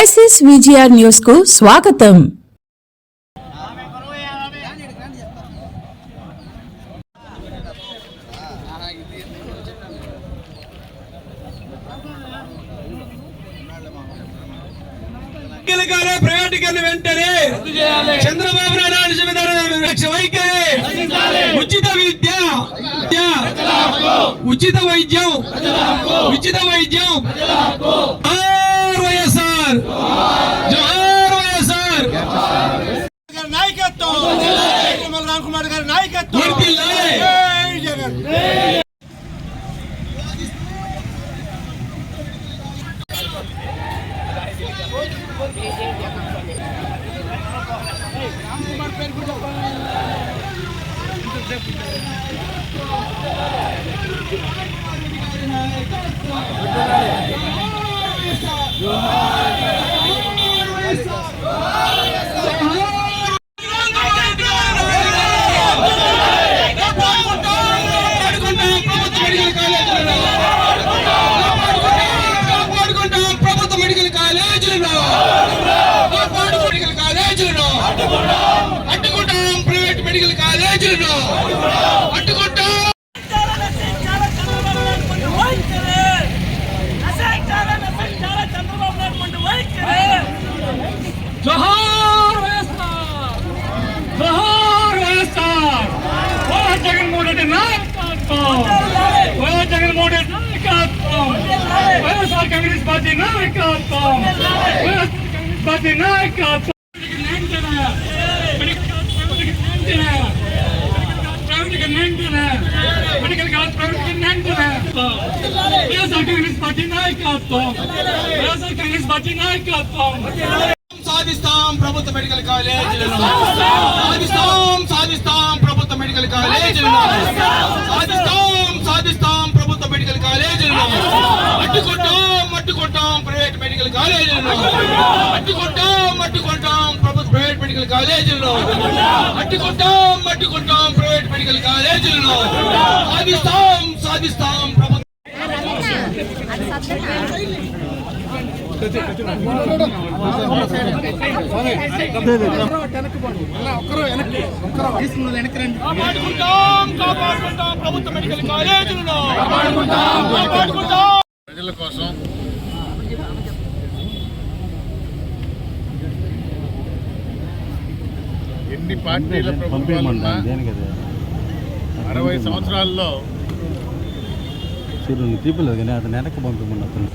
SS VGR న్యూస్కు స్వాగతం వెంటనే. చంద్రబాబు నాయుడు ఉచిత విద్య, ఉచిత వైద్యం. ఉచిత వైద్యం. జోహార్! జోహార్ వైఎస్ఆర్! నాయకత్వం! తిరుమల రామకుమార్ గారి నాయకత్వం! వర్ధిల్లాలి. జై Good. వైఎస్ జగన్మోహన్ రెడ్డి నాయకత్వం Y S R Congress party నాయకత్వం Y S R Congress party నాయకత్వం మెడికల్ కాలేజ్ ప్రైవేట్ పార్టీ నాయకత్వం వైఎస్ఆర్ కాంగ్రెస్ పార్టీ నాయకత్వం ప్రభుత్వ మెడికల్ కాలేజీలను. సాధిస్తాం. సాధిస్తాం ప్రభుత్వ మెడికల్ కాలేజీలను. సాధిస్తాం సాధిస్తాం ప్రభుత్వ మెడికల్ కాలేజీలను. అడ్డుకుంటాం అడ్డుకుంటాం ప్రైవేట్ మెడికల్ కాలేజీలను. అడ్డుకుంటాం అడ్డుకుంటాం ప్రభుత్వ ప్రైవేట్ మెడికల్ కాలేజీలను. అడ్డుకుంటాం అడ్డుకుంటాం ప్రైవేట్ మెడికల్ కాలేజీలను. సాధిస్తాం సాధిస్తాం ప్రభుత్వ ప్రజల కోసం ఎన్ని పార్టీల ప్రభుత్వాలు ఉన్నా అరవై సంవత్సరాల్లో సూర్యుని తీపలేదు కానీ అతను వెనక్కి పంపిమన్న అతను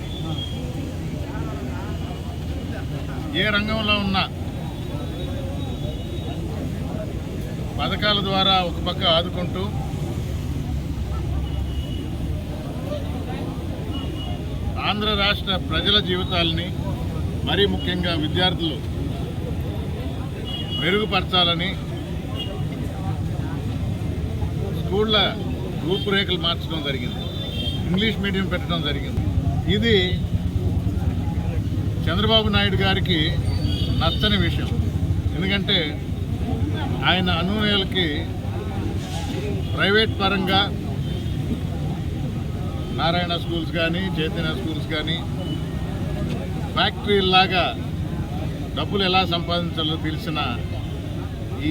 ఏ రంగంలో ఉన్నా పథకాల ద్వారా ఒక పక్క ఆదుకుంటూ ఆంధ్ర రాష్ట్ర ప్రజల జీవితాలని మరీ ముఖ్యంగా విద్యార్థులు మెరుగుపరచాలని స్కూళ్ళ రూపురేఖలు మార్చడం జరిగింది. ఇంగ్లీష్ మీడియం పెట్టడం జరిగింది. ఇది చంద్రబాబు నాయుడు గారికి నచ్చని విషయం. ఎందుకంటే ఆయన అనునయాలకి ప్రైవేట్ పరంగా నారాయణ స్కూల్స్ కానీ చైతన్య స్కూల్స్ కానీ ఫ్యాక్టరీలాగా డబ్బులు ఎలా సంపాదించాలో తెలిసిన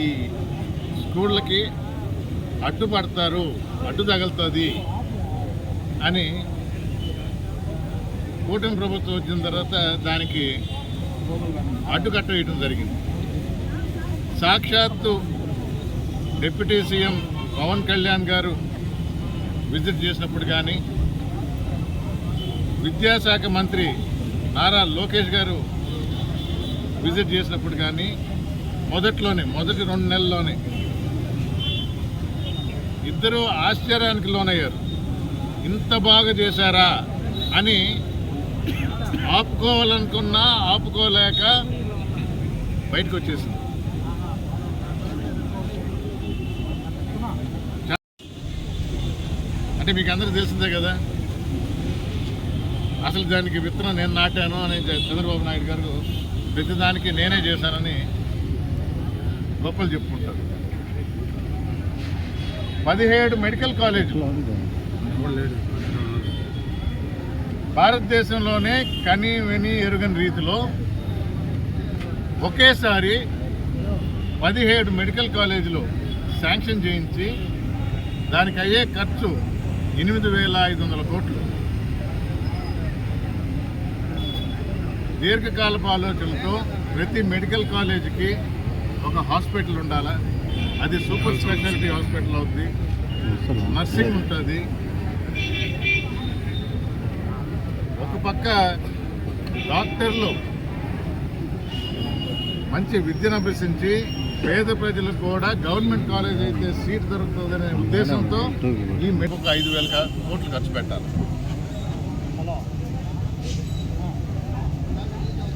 ఈ స్కూళ్ళకి అడ్డుపడతారు అడ్డు తగులుతుంది అని కూటమి ప్రభుత్వం వచ్చిన తర్వాత దానికి అడ్డుకట్ట వేయడం జరిగింది. సాక్షాత్తు డిప్యూటీ సీఎం పవన్ కళ్యాణ్ గారు విజిట్ చేసినప్పుడు కానీ విద్యాశాఖ మంత్రి నారా లోకేష్ గారు విజిట్ చేసినప్పుడు కానీ మొదట్లోనే మొదటి రెండు నెలల్లోనే ఇద్దరు ఆశ్చర్యానికి లోనయ్యారు. ఇంత బాగా చేశారా అని ఆపుకోవాలనుకున్నా ఆపుకోలేక బయటకు వచ్చేసింది అంటే మీకు అందరికీ తెలిసిందే కదా? అసలు దానికి విత్తనం నేను నాటాను అని చంద్రబాబు నాయుడు గారు ప్రతిదానికి నేనే చేశానని గొప్పలు చెప్పుకుంటారు. పదిహేడు మెడికల్ కాలేజీలు. భారతదేశంలోనే కని విని ఎరుగని రీతిలో ఒకేసారి పదిహేడు మెడికల్ కాలేజీలు శాంక్షన్ చేయించి దానికి అయ్యే ఖర్చు ఎనిమిది వేల ఐదు వందల కోట్లు. దీర్ఘకాలపు ఆలోచనలతో ప్రతి మెడికల్ కాలేజీకి ఒక హాస్పిటల్ ఉండాలా? అది సూపర్ స్పెషాలిటీ హాస్పిటల్ అవుతుంది నర్సింగ్ ఉంటుంది. ఒక పక్క డాక్టర్లు మంచి విద్యను అభ్యసించి పేద ప్రజలకు కూడా గవర్నమెంట్ కాలేజ్ అయితే సీట్ దొరుకుతుందనే ఉద్దేశంతో ఈ ఒక ఐదు వేల కోట్లు ఖర్చు పెట్టాలి.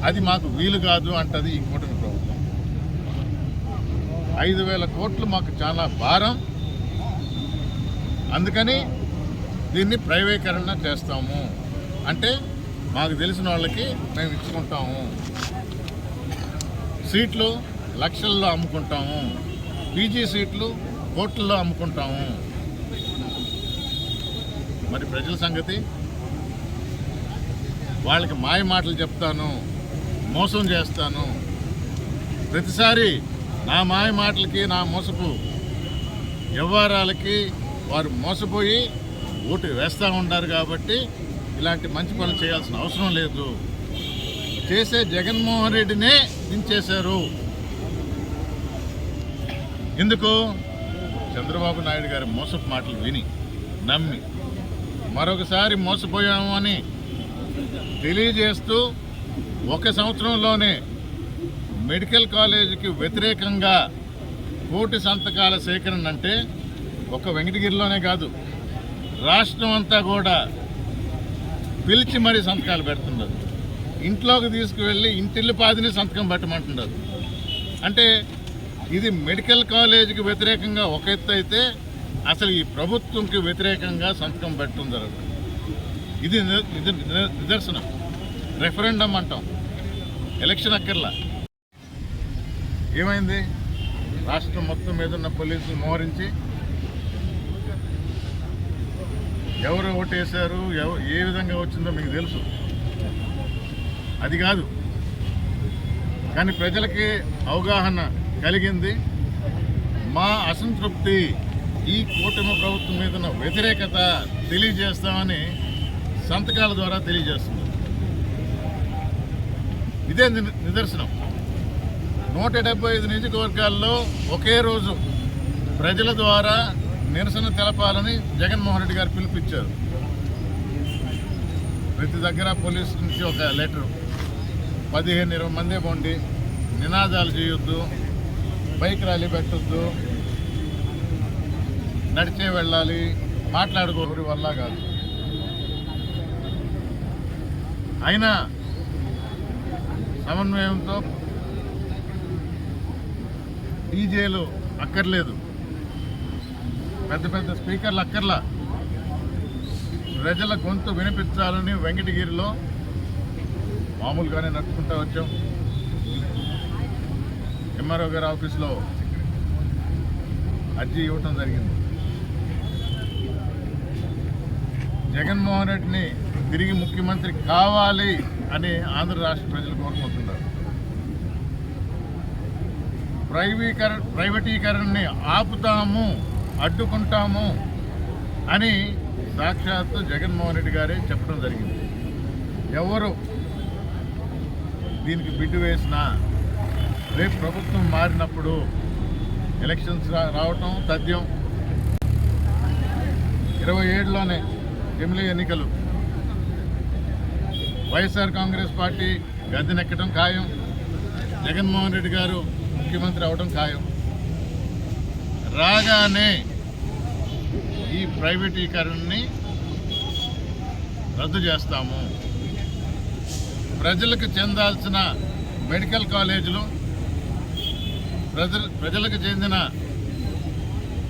అది మాకు వీలు కాదు అంటది ఈ కూటమి ప్రభుత్వం. ఐదు వేల కోట్లు మాకు చాలా భారం. అందుకని దీన్ని ప్రైవేకరణ చేస్తాము. అంటే మాకు తెలిసిన వాళ్ళకి మేము ఇచ్చుకుంటాము. సీట్లు లక్షల్లో అమ్ముకుంటాము. పీజీ సీట్లు కోట్లలో అమ్ముకుంటాము. మరి ప్రజల సంగతి? వాళ్ళకి మాయ మాటలు చెప్తాను మోసం చేస్తాను. ప్రతిసారి నా మాయ మాటలకి నా మోసపు వ్యవహారాలకి వారు మోసపోయి ఓటు వేస్తూ ఉంటారు కాబట్టి ఇలాంటి మంచి పనులు చేయాల్సిన అవసరం లేదు. చేసే జగన్మోహన్ రెడ్డినే దించేశారు. ఎందుకు? చంద్రబాబు నాయుడు గారి మోసపు మాటలు విని నమ్మి మరొకసారి మోసపోయాము అని తెలియజేస్తూ ఒక సంవత్సరంలోనే మెడికల్ కాలేజీకి వ్యతిరేకంగా కోటి సంతకాల సేకరణ అంటే ఒక వెంకటగిరిలోనే కాదు రాష్ట్రం అంతా కూడా పిలిచి మరీ సంతకాలు పెడుతున్నారు ఇంట్లోకి తీసుకువెళ్ళి ఇంటిల్లి పాదిని సంతకం పెట్టమంటున్నారు అంటే ఇది మెడికల్ కాలేజీకి వ్యతిరేకంగా ఒక ఎత్తు అయితే అసలు ఈ ప్రభుత్వంకి వ్యతిరేకంగా సంతకం పెట్టడం ఇది ఇది నిదర్శనం. రెఫరెండం అంటాం. ఎలక్షన్ అక్కర్లా. ఏమైంది? రాష్ట్రం మొత్తం మీద ఉన్న పోలీసులు మోహరించి ఎవరు ఓటేశారు ఎవరు ఏ విధంగా వచ్చిందో మీకు తెలుసు. అది కాదు. కానీ ప్రజలకి అవగాహన కలిగింది. మా అసంతృప్తి ఈ కూటమి ప్రభుత్వం మీద ఉన్న వ్యతిరేకత తెలియజేస్తామని సంతకాల ద్వారా తెలియజేస్తుంది ఇదే ని- నిదర్శనం. నూట డెబ్బై ఐదు నియోజకవర్గాల్లో ఒకే రోజు ప్రజల ద్వారా నిరసన తెలపాలని జగన్మోహన్ రెడ్డి గారు పిలిపించారు ప్రతి దగ్గర పోలీస్ నుంచి ఒక లెటర్. పదిహేను ఇరవై మందే పోండి. నినాదాలు చేయొద్దు. బైక్ ర్యాలీ పెట్టొద్దు. నడిచే వెళ్ళాలి. మాట్లాడుకోరి వల్ల కాదు. అయినా సమన్వయంతో డీజేలు అక్కర్లేదు. పెద్ద పెద్ద స్పీకర్లు అక్కర్లా. ప్రజల గొంతు వినిపించాలని వెంకటగిరిలో మామూలుగానే నడుచుకుంటూ వచ్చాం. ఎంఆర్ఓ గారి ఆఫీస్లో అర్జీ ఇవ్వటం జరిగింది. జగన్మోహన్ రెడ్డిని తిరిగి ముఖ్యమంత్రి కావాలి అని ఆంధ్ర రాష్ట్ర ప్రజలు కోరుకుంటున్నారు. ప్రైవీకరణ ప్రైవేటీకరణని ఆపుతాము. అడ్డుకుంటాము అని సాక్షాత్తు జగన్మోహన్ రెడ్డి గారే చెప్పడం జరిగింది. ఎవరు దీనికి బిడ్డు వేసినా రేపు ప్రభుత్వం మారినప్పుడు ఎలక్షన్స్ రా- రావటం తథ్యం. ఇరవై ఏడులోనే ఎమ్మెల్యే ఎన్నికలు. వైఎస్ఆర్ కాంగ్రెస్ పార్టీ గద్దెనెక్కడం ఖాయం. జగన్మోహన్ రెడ్డి గారు ముఖ్యమంత్రి అవడం ఖాయం. రాగానే ఈ ప్రైవేటీకరణని రద్దు చేస్తాము. ప్రజలకు చెందాల్సిన మెడికల్ కాలేజీలు ప్రజల ప్రజలకు చెందిన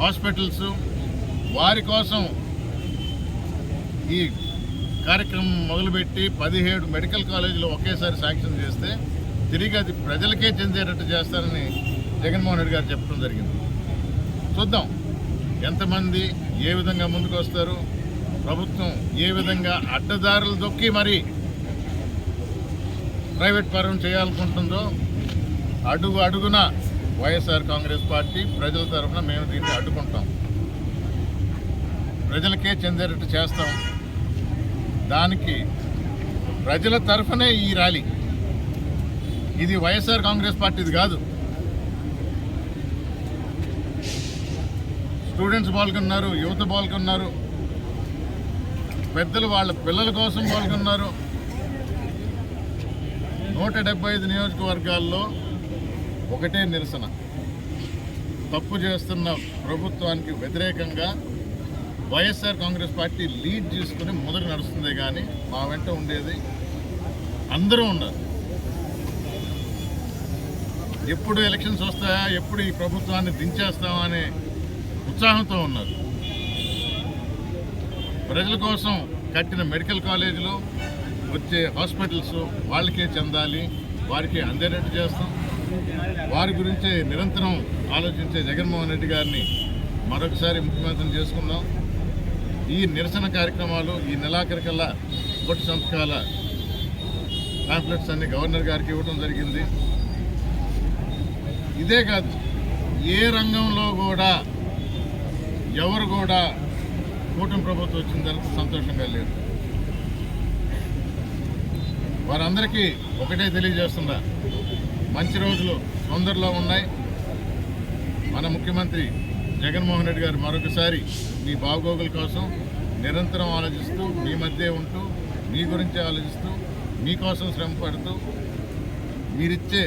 హాస్పిటల్స్ వారి కోసం ఈ కార్యక్రమం మొదలుపెట్టి పదిహేడు మెడికల్ కాలేజీలు ఒకేసారి శాంక్షన్ చేస్తే తిరిగి అది ప్రజలకే చెందేటట్టు చేస్తారని జగన్మోహన్ రెడ్డి గారు చెప్పడం జరిగింది. చూద్దాం. ఎంతమంది ఏ విధంగా ముందుకు వస్తారు? ప్రభుత్వం ఏ విధంగా అడ్డదారులు దొక్కి మరి ప్రైవేట్ పరం చేయాలనుకుంటుందో అడుగు అడుగున వైఎస్ఆర్ కాంగ్రెస్ పార్టీ ప్రజల తరఫున మేము దీన్ని అడ్డుకుంటాం. ప్రజలకే చెందేటట్టు చేస్తాం. దానికి ప్రజల తరఫునే ఈ ర్యాలీ. ఇది వైఎస్ఆర్ కాంగ్రెస్ పార్టీది కాదు. స్టూడెంట్స్ పాల్గొన్నారు యువత పాల్గొన్నారు పెద్దలు వాళ్ళ పిల్లల కోసం పాల్గొన్నారు. నూట డెబ్బై ఐదు నియోజకవర్గాల్లో ఒకటే నిరసన. తప్పు చేస్తున్న ప్రభుత్వానికి వ్యతిరేకంగా వైఎస్ఆర్ కాంగ్రెస్ పార్టీ లీడ్ తీసుకుని మొదలు నడుస్తుంది కానీ మా వెంట ఉండేది అందరూ ఉన్నారు. ఎప్పుడు ఎలక్షన్స్ వస్తాయా? ఎప్పుడు ఈ ప్రభుత్వాన్ని దించేస్తామనే ఉత్సాహంతో ఉన్నారు. ప్రజల కోసం కట్టిన మెడికల్ కాలేజీలు వచ్చే హాస్పిటల్స్ వాళ్ళకే చెందాలి వారికి అందేటట్టు చేస్తాం. వారి గురించే నిరంతరం ఆలోచించే జగన్మోహన్ రెడ్డి గారిని మరొకసారి ముఖ్యమంత్రిని చేసుకున్నాం ఈ నిరసన కార్యక్రమాలు ఈ నెలాఖరికల్లా కోటి సంతకాల పాంప్లెట్స్ అన్ని గవర్నర్ గారికి ఇవ్వడం జరిగింది. ఇదే కాదు ఏ రంగంలో కూడా ఎవరు కూడా కూటమి ప్రభుత్వం వచ్చిన తర్వాత సంతోషంగా లేరు. వారందరికీ ఒకటే తెలియజేస్తున్నా మంచి రోజులు తొందరలో ఉన్నాయి. మన ముఖ్యమంత్రి జగన్మోహన్ రెడ్డి గారు మరొకసారి మీ బాగోగుల కోసం నిరంతరం ఆలోచిస్తూ మీ మధ్య ఉంటూ మీ గురించి ఆలోచిస్తూ మీకోసం శ్రమ పడుతూ మీరిచ్చే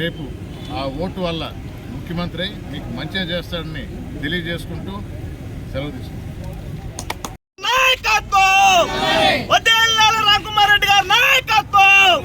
రేపు ఆ ఓటు వల్ల ముఖ్యమంత్రి మీకు మంచిగా చేస్తాడని తెలియజేసుకుంటూ సెలవు తీసుకుంటాం. నాయకత్వం! వదిలేయాలి రామ్ కుమార్ రెడ్డి గారు నాయకత్వం!